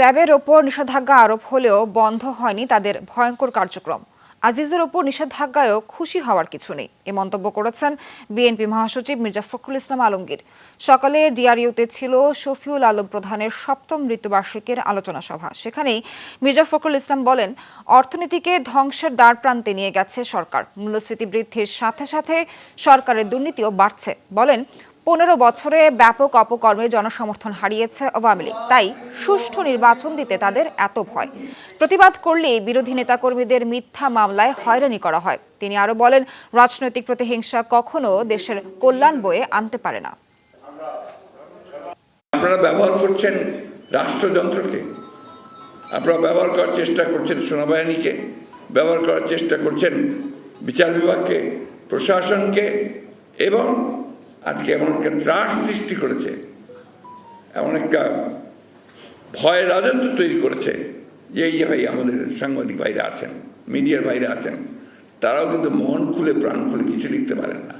র্যাবের ওপর নিষেধাজ্ঞা আরোপ হলেও বন্ধ হয়নি তাদের ভয়ঙ্কর কার্যক্রম। আজিজের ওপর নিষেধাজ্ঞায়ও খুশি হওয়ার কিছু নেই। এ মন্তব্য করেছেন বিএনপি মহাসচিব মির্জা ফখরুল ইসলাম আলমগীর। সকালে ডিআরইউতে ছিল শফিউল আলম প্রধানের সপ্তম মৃত্যুবার্ষিকীর আলোচনা সভা। সেখানেই মির্জা ফখরুল ইসলাম বলেন, অর্থনীতিকে ধ্বংসের দ্বার প্রান্তে নিয়ে গেছে সরকার। মূল্যস্ফীতি বৃদ্ধির সাথে সাথে সরকারের দুর্নীতিও বাড়ছে। বলেন পনেরো বছরে ব্যাপক অপকর্মে জনসমর্থন হারিয়েছে আওয়ামী লীগ। তাই সুষ্ঠু নির্বাচন দিতে তাদের এত ভয়। প্রতিবাদ করলে বিরোধী নেতাকর্মীদের মিথ্যা মামলায় হয়রানি করা হয়। তিনি আরও বলেন, রাজনৈতিক প্রতিহিংসা কখনো দেশের কল্যাণ বয়ে আনতে পারে না। আপনারা ব্যবহার করছেন রাষ্ট্রযন্ত্রকে। আপনারা ব্যবহার করার চেষ্টা করছেন সেনাবাহিনীকে। ব্যবহার করার চেষ্টা করছেন বিচার বিভাগকে, প্রশাসনকে এবং আজকে এমন একটা ত্রাস সৃষ্টি করেছে, এমন একটা ভয় রাজত্ব তৈরি করেছে যে এই যে ভাই আমাদের সাংবাদিক ভাইরা আছেন, মিডিয়ার বাইরে আছেন, তারাও কিন্তু মন খুলে, প্রাণ খুলে কিছু লিখতে পারেন না।